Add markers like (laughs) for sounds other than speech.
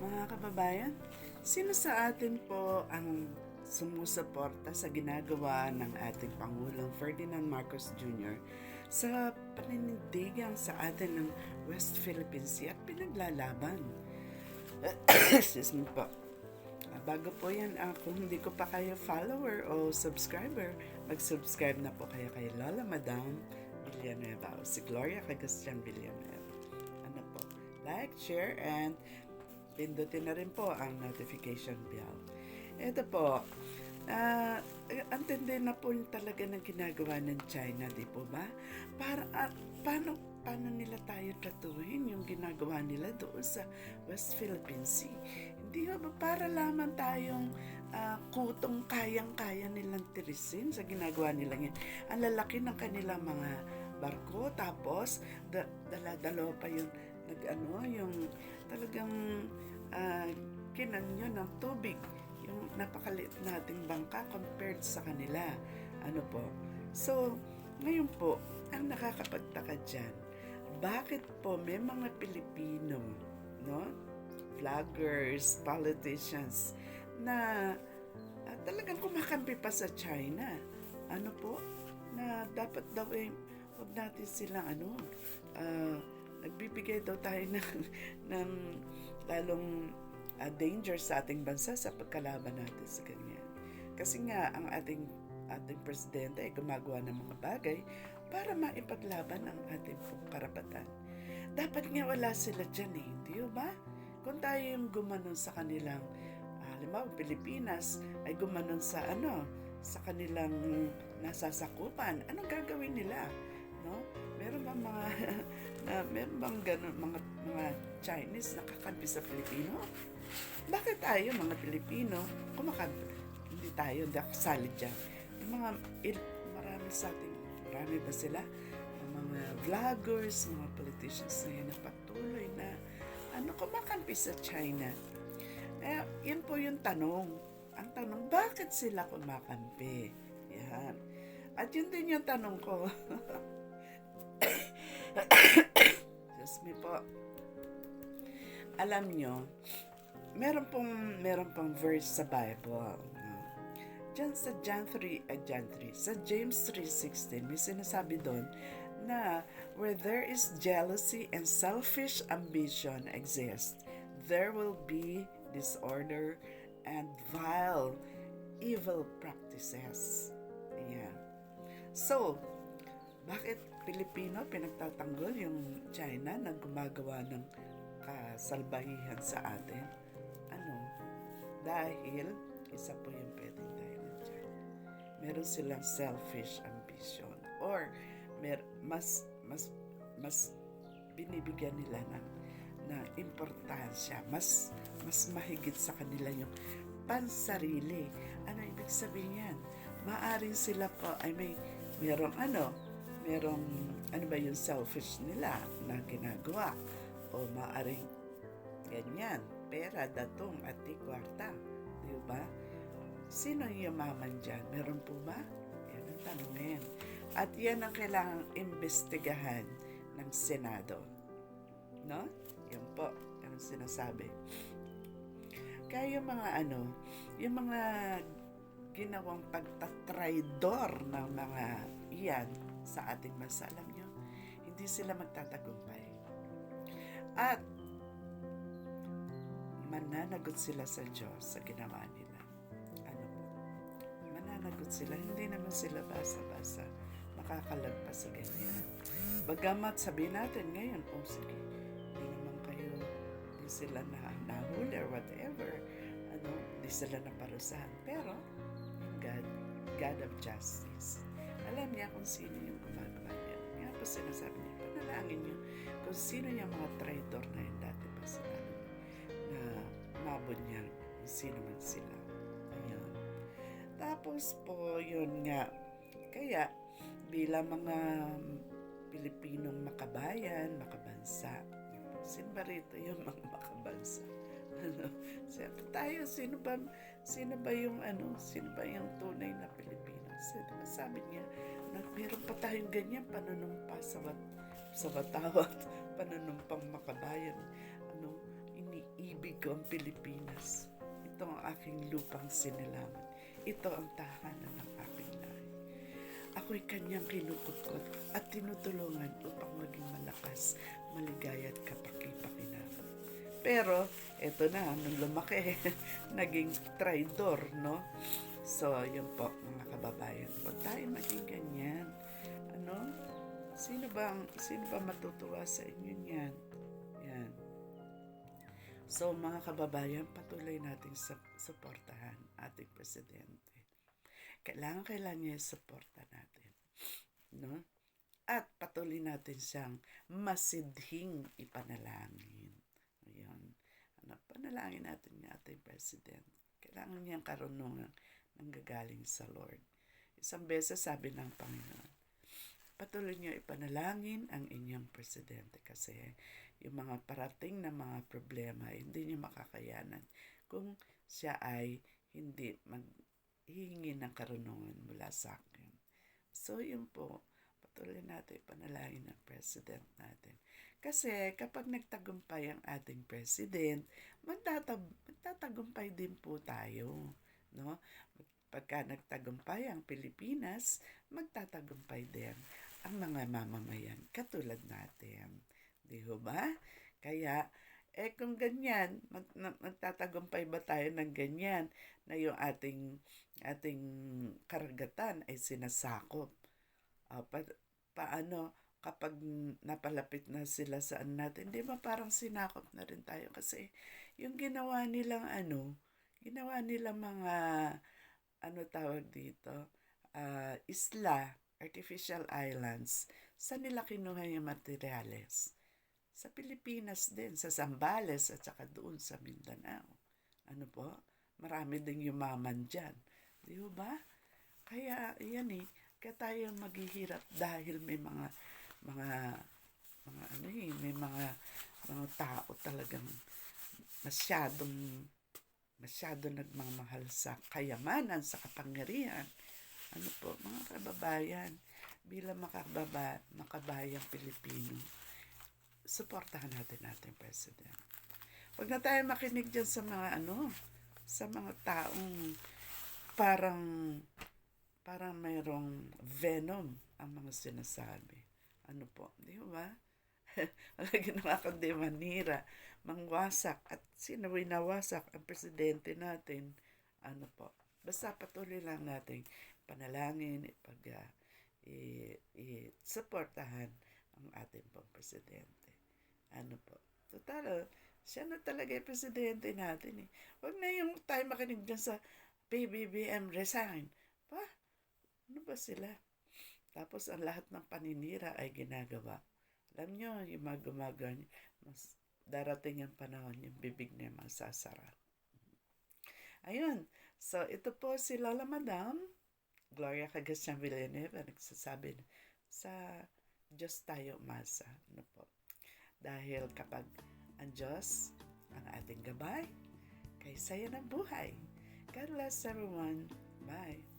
Mga kababayan, sino sa atin po ang sumusuporta sa ginagawa ng ating Pangulong Ferdinand Marcos Jr. sa paninindigan sa atin ng West Philippine Sea at pinaglalaban? (coughs) Excuse me po. Ah, Bago po yan, ah, kung hindi ko pa kayo follower o subscriber, mag-subscribe na po kayo kay Lola Madam Villanueva o si Gloria Cagastian Villanueva. Ano po? Like, share, and pindutin na rin po ang notification bell. Ito po, ah, ang tindi na po talaga ng ginagawa ng China, di po ba? Para, ah, paano, paano nila tayo tratuhin yung ginagawa nila doon sa West Philippine Sea? Hindi ba para lamang tayong ah, kutong kayang-kaya nilang tirisin sa ginagawa nila yan. Ang lalaki ng kanilang mga barko, tapos da, dala-dalawa pa yung nag ano, yung talagang uh, kinanyo ng tubig yung napakaliit nating bangka compared sa kanila. Ano po? So, ngayon po, ang nakakapagtaka dyan, bakit po may mga Pilipino, no? Vloggers, politicians, na ah, talagang kumakampi pa sa China. Ano po? Na dapat daw eh, huwag natin silang ano, ah, nagbibigay daw tayo ng, (laughs) ng lalong ah, danger sa ating bansa sa pagkalaban natin sa ganyan. Kasi nga, ang ating ating presidente ay gumagawa ng mga bagay para maipaglaban ang ating karapatan. Dapat nga wala sila dyan eh, hindi ba? Kung tayo yung gumanon sa kanilang, ah, halimbawa Pilipinas ay gumanon sa ano, sa kanilang nasasakupan, anong gagawin nila? No? Meron bang mga (laughs) na meron bang ganun, mga mga Chinese nakakampi sa Pilipino? Bakit tayo mga Pilipino kumakampi? Hindi tayo, hindi ako dyan. Yung mga il, marami sa ating, marami ba sila? Yung mga vloggers, mga politicians na na patuloy na ano kumakampi sa China. Eh, yun po yung tanong. Ang tanong, bakit sila kumakampi? Yan. At yun din yung tanong ko. (coughs) (coughs) Alam nyo, meron pong, meron pong verse sa Bible. no? Diyan sa John 3, uh, John 3, sa James 3.16, may sinasabi doon na where there is jealousy and selfish ambition exist, there will be disorder and vile evil practices. Ayan. So, bakit Pilipino pinagtatanggol yung China na gumagawa ng kasalbahihan sa atin? Ano? Dahil, isa po yung pwedeng dahilan dyan. Meron silang selfish ambition or mer mas mas mas binibigyan nila ng na importansya, mas mas mahigit sa kanila yung pansarili. Ano ibig sabihin yan? Maaring sila po ay may merong ano, merong ano ba yung selfish nila na ginagawa o maaring ganyan, pera, datong at di kwarta. Di ba? Sino yung yumaman dyan? Meron po ba? Yan ang tanongin. At yan ang kailangang imbestigahan ng Senado. No? Yan po, yan ang sinasabi. Kaya yung mga ano, yung mga ginawang pagtatraidor ng mga iyan sa ating bansa, alam nyo, hindi sila magtatagumpay. At mananagot sila sa Diyos sa ginawa nila. Ano po? Mananagot sila. Hindi naman sila basa-basa makakalagpas sa ganyan. Bagamat sabihin natin ngayon, oh sige, hindi naman kayo, hindi sila na nahuli or whatever, ano, hindi sila naparusahan. Pero, God, God of justice, alam niya kung sino yung gumagawa niya. Nga po sinasabi niya, panalangin niyo kung sino yung mga traitor na yun dati pa sila na mabon niya kung sino man sila. Ayan. Tapos po, yun nga, kaya bilang mga Pilipinong makabayan, makabansa, sino ba rito yung mga makabansa? Ano, siyempre tayo, sino ba, sino ba yung ano, sino ba yung tunay na Pilipino? Sabi niya, meron pa tayong ganyan, panunumpa sa, wat, sa watawat, (laughs) panunumpang makabayan. Ano, iniibig ko ang Pilipinas. Ito ang aking lupang sinilangan. Ito ang tahanan ng aking lahi. Ako'y kanyang kinukupkot at tinutulungan upang maging malakas, maligaya at kapaki-pakinabang. Pero, eto na, nung lumaki, (laughs) naging traidor, no? So, yun po, mga kababayan. Huwag tayo maging ganyan. Ano? Sino ba, ang- sino ba matutuwa sa inyo niyan? Yan. So, mga kababayan, patuloy nating sup- suportahan ating presidente. Kailangan, kailangan niya suporta natin. No? At patuloy natin siyang masidhing ipanalangin. Ayan. Ano, panalangin natin yung ating president. Kailangan niyang karunungan ng gagaling sa Lord. Isang beses sabi ng Panginoon, patuloy niyo ipanalangin ang inyong presidente kasi yung mga parating na mga problema hindi niyo makakayanan kung siya ay hindi maghihingi ng karunungan mula sa akin. So yun po, patuloy natin ipanalangin ang president natin. Kasi kapag nagtagumpay ang ating president, magtatab magtatagumpay din po tayo. No? Pagka nagtagumpay ang Pilipinas, magtatagumpay din ang mga mamamayan katulad natin. Di ho ba? Kaya, eh kung ganyan, mag, magtatagumpay ba tayo ng ganyan na yung ating, ating karagatan ay sinasakop? Ah, pa, paano kapag napalapit na sila sa ano natin, di ba parang sinakop na rin tayo kasi yung ginawa nilang ano, ginawa nilang mga ano tawag dito, ah, isla, artificial islands, sa nila kinuha yung materyales? Sa Pilipinas din, sa Zambales at saka doon sa Mindanao. Ano po? Marami ding yumaman dyan. Di ba? Kaya, yan eh, kaya tayo maghihirap dahil may mga, mga, mga ano eh, may mga, mga tao talagang masyadong, masyado nagmamahal sa kayamanan, sa kapangyarihan. Ano po, mga kababayan, bilang makababa, makabayang Pilipino, suportahan natin natin president. Huwag na tayo makinig dyan sa mga ano, sa mga taong parang parang mayroong venom ang mga sinasabi. Ano po, di ba? (laughs) Wala ginawa kundi manira, mangwasak at sino winawasak ang presidente natin. Ano po, basta patuloy lang nating panalangin, ipag, uh, i, i, supportahan ang ating pong presidente. Ano po, total, siya na talaga yung presidente natin eh. Huwag na yung tayo makinig dyan sa PBBM resign. Pa, ano ba sila? Tapos ang lahat ng paninira ay ginagawa. Alam nyo, yung niya, mas darating ang panahon, yung bibig niya masasara. Ayun. So, ito po si Lola Madam, Gloria Cagacian Villanueva, nagsasabi na, sa Diyos tayo umasa. Ano po? Dahil kapag ang Diyos ang ating gabay, kay saya ng buhay. God bless everyone. Bye.